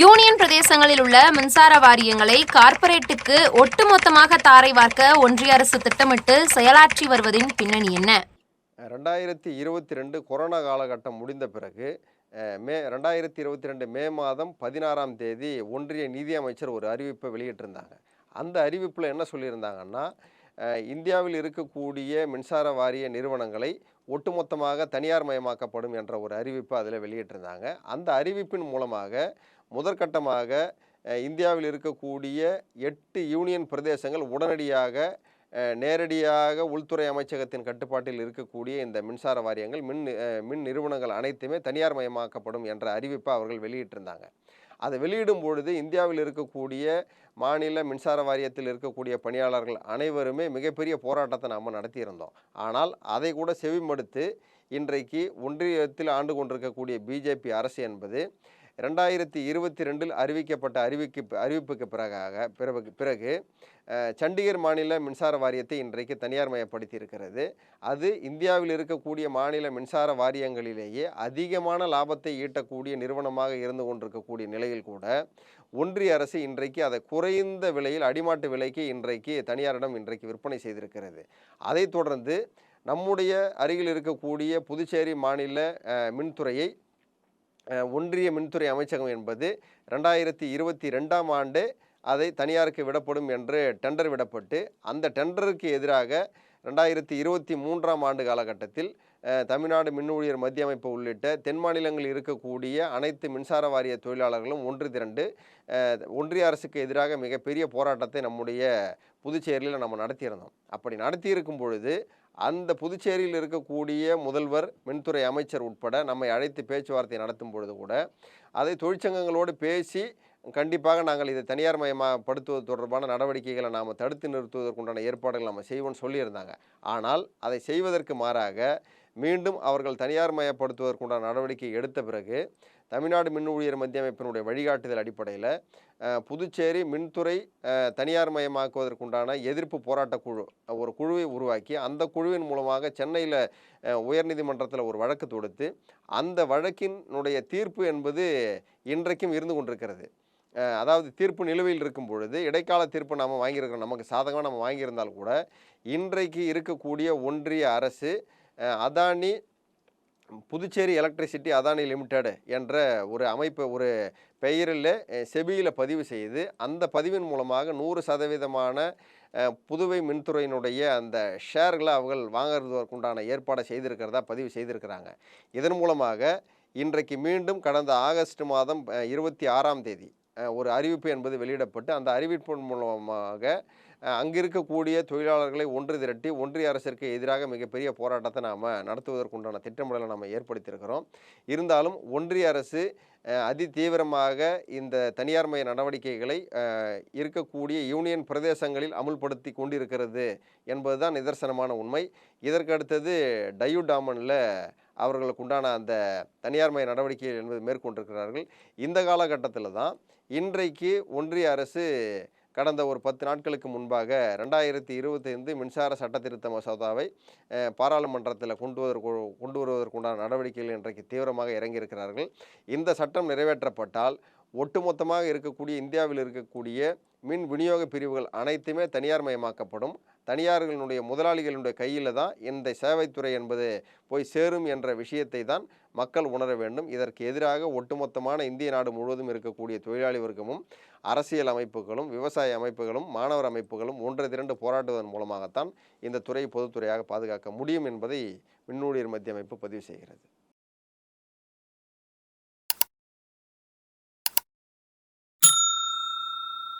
Union பிரதேசங்களில் உள்ள மின்சார வாரியங்களை கார்ப்பரேட்டுக்கு ஒட்டுமொத்தமாக தாரை வார்க்க ஒன்றிய அரசு திட்டமிட்டு செயலாற்றி வருவதின் பின்னணி என்ன? ரெண்டாயிரத்தி இருபத்தி ரெண்டு கொரோனா காலகட்டம் முடிந்த பிறகு மே ரெண்டாயிரத்தி இருபத்தி ரெண்டு மே மாதம் பதினாறாம் தேதி ஒன்றிய நிதியமைச்சர் ஒரு அறிவிப்பை வெளியிட்டிருந்தாங்க. அந்த அறிவிப்பில் என்ன சொல்லியிருந்தாங்கன்னா இந்தியாவில் இருக்கக்கூடிய மின்சார வாரிய நிறுவனங்களை ஒட்டுமொத்தமாக தனியார் மயமாக்கப்படும் என்ற ஒரு அறிவிப்பு அதில் வெளியிட்டிருந்தாங்க. அந்த அறிவிப்பின் மூலமாக முதற்கட்டமாக இந்தியாவில் இருக்கக்கூடிய எட்டு யூனியன் பிரதேசங்கள் உடனடியாக நேரடியாக உள்துறை அமைச்சகத்தின் கட்டுப்பாட்டில் இருக்கக்கூடிய இந்த மின்சார வாரியங்கள் மின் மின் நிறுவனங்கள் அனைத்துமே தனியார் மயமாக்கப்படும் என்ற அறிவிப்பை அவர்கள் வெளியிட்டிருந்தாங்க. அதை வெளியிடும் பொழுது இந்தியாவில் இருக்கக்கூடிய மாநில மின்சார வாரியத்தில் இருக்கக்கூடிய பணியாளர்கள் அனைவருமே மிகப்பெரிய போராட்டத்தை நாம் நடத்தியிருந்தோம். ஆனால் அதை கூட செவிமடுத்து இன்றைக்கு ஒன்றியத்தில் ஆண்டு கொண்டிருக்கக்கூடிய பிஜேபி அரசு என்பது ரெண்டாயிரத்தி இருபத்தி ரெண்டில் அறிவிக்கப்பட்ட அறிவிக்கு அறிவிப்புக்கு பிறகாக பிறகு பிறகு சண்டிகர் மாநில மின்சார வாரியத்தை இன்றைக்கு தனியார் மயப்படுத்தி இருக்கிறது அது இந்தியாவில் இருக்கக்கூடிய மாநில மின்சார வாரியங்களிலேயே அதிகமான லாபத்தை ஈட்டக்கூடிய நிறுவனமாக இருந்து கொண்டிருக்கக்கூடிய நிலையில் கூட ஒன்றிய அரசு இன்றைக்கு அதை குறைந்த விலையில் அடிமாட்டு விலைக்கு இன்றைக்கு தனியாரிடம் இன்றைக்கு விற்பனை செய்திருக்கிறது. அதைத் தொடர்ந்து நம்முடைய அருகில் இருக்கக்கூடிய புதுச்சேரி மாநில மின்துறையை ஒன்றிய மின்துறை அமைச்சகம் என்பது ரெண்டாயிரத்தி இருபத்தி ரெண்டாம் ஆண்டு அதை தனியாருக்கு விடப்படும் என்று டெண்டர் விடப்பட்டு அந்த டெண்டருக்கு எதிராக ரெண்டாயிரத்தி இருபத்தி மூன்றாம் ஆண்டு காலகட்டத்தில் தமிழ்நாடு மின் ஊழியர் மத்திய அமைப்பு உள்ளிட்ட தென் மாநிலங்களில் இருக்கக்கூடிய அனைத்து மின்சார வாரிய தொழிலாளர்களும் ஒன்று திரண்டு ஒன்றிய அரசுக்கு எதிராக மிகப்பெரிய போராட்டத்தை நம்முடைய புதுச்சேரியில் நம்ம நடத்தியிருந்தோம். அப்படி நடத்தியிருக்கும் பொழுது அந்த புதுச்சேரியில் இருக்கக்கூடிய முதல்வர் மின்துறை அமைச்சர் உட்பட நம்மை அழைத்து பேச்சுவார்த்தை நடத்தும் பொழுது கூட அதை தொழிற்சங்கங்களோடு பேசி கண்டிப்பாக நாங்கள் இதை தனியார் மயமாப்படுத்துவது தொடர்பான நடவடிக்கைகளை நாம் தடுத்து நிறுத்துவதற்குண்டான ஏற்பாடுகள் நம்ம செய்வோம்னு சொல்லியிருந்தாங்க. ஆனால் அதை செய்வதற்கு மாறாக மீண்டும் அவர்கள் தனியார் மயப்படுத்துவதற்குண்டான நடவடிக்கை எடுத்த பிறகு தமிழ்நாடு மின் ஊழியர் மத்திய அமைப்பினுடைய வழிகாட்டுதல் அடிப்படையில் புதுச்சேரி மின்துறை தனியார் மயமாக்குவதற்குண்டான எதிர்ப்பு போராட்ட குழு ஒரு குழுவை உருவாக்கி அந்த குழுவின் மூலமாக சென்னையில் உயர்நீதிமன்றத்தில் ஒரு வழக்கு தொடுத்து அந்த வழக்கினுடைய தீர்ப்பு என்பது இன்றைக்கும் இருந்து கொண்டிருக்கிறது. அதாவது தீர்ப்பு நிலுவையில் இருக்கும் பொழுது இடைக்கால தீர்ப்பு நாம் வாங்கியிருக்கிறோம் நமக்கு சாதகமாக நம்ம வாங்கியிருந்தால் கூட இன்றைக்கு இருக்கக்கூடிய ஒன்றிய அரசு அதானி புதுச்சேரி எலக்ட்ரிசிட்டி அதானி லிமிடெட் என்ற ஒரு அமைப்பு ஒரு பெயரில் செபியில் பதிவு செய்து அந்த பதிவின் மூலமாக நூறு சதவீதமான புதுவை மின்துறையினுடைய அந்த ஷேர்களை அவர்கள் வாங்குறதுக்குண்டான ஏற்பாடை செய்திருக்கிறதா பதிவு செய்திருக்கிறாங்க. இதன் மூலமாக இன்றைக்கு மீண்டும் கடந்த ஆகஸ்ட் மாதம் இருபத்தி ஆறாம் தேதி ஒரு அறிவிப்பு என்பது வெளியிடப்பட்டு அந்த அறிவிப்பின் மூலமாக அங்கிருக்கக்கூடிய இருக்கக்கூடிய தொழிலாளர்களை ஒன்று திரட்டி ஒன்றிய அரசிற்கு எதிராக மிகப்பெரிய போராட்டத்தை நாம் நடத்துவதற்குண்டான திட்டமிடலை நாம் ஏற்படுத்தியிருக்கிறோம். இருந்தாலும் ஒன்றிய அரசு அதி தீவிரமாக இந்த தனியார்மய நடவடிக்கைகளை இருக்கக்கூடிய யூனியன் பிரதேசங்களில் அமுல்படுத்தி கொண்டிருக்கிறது என்பதுதான் நிதர்சனமான உண்மை. இதற்கு அடுத்தது டயூடாமனில் அவர்களுக்கு உண்டான அந்த தனியார்மய நடவடிக்கைகள் என்பது மேற்கொண்டிருக்கிறார்கள். இந்த காலகட்டத்தில் தான் இன்றைக்கு ஒன்றிய அரசு கடந்த ஒரு பத்து நாட்களுக்கு முன்பாக ரெண்டாயிரத்தி இருபத்தைந்து மின்சார சட்ட திருத்த மசோதாவை பாராளுமன்றத்தில் கொண்டு வருவதற்கு கொண்டு வருவதற்குண்டான நடவடிக்கைகள் இன்றைக்கு தீவிரமாக இறங்கியிருக்கிறார்கள். இந்த சட்டம் நிறைவேற்றப்பட்டால் ஒட்டுமொத்தமாக இருக்கக்கூடிய இந்தியாவில் இருக்கக்கூடிய மின் விநியோக பிரிவுகள் அனைத்துமே தனியார் மயமாக்கப்படும் தனியார்களுடைய முதலாளிகளுடைய கையில் தான் இந்த சேவைத்துறை என்பது போய் சேரும் என்ற விஷயத்தை தான் மக்கள் உணர வேண்டும். இதற்கு எதிராக ஒட்டுமொத்தமான இந்திய நாடு முழுவதும் இருக்கக்கூடிய தொழிலாளி வர்க்கமும் அரசியல் அமைப்புகளும் விவசாய அமைப்புகளும் மாணவர் அமைப்புகளும் ஒன்று திரண்டு போராட்டுவதன் மூலமாகத்தான் இந்த துறை பொதுத்துறையாக பாதுகாக்க முடியும் என்பதை மின்னூழியர் மத்திய அமைப்பு பதிவு செய்கிறது.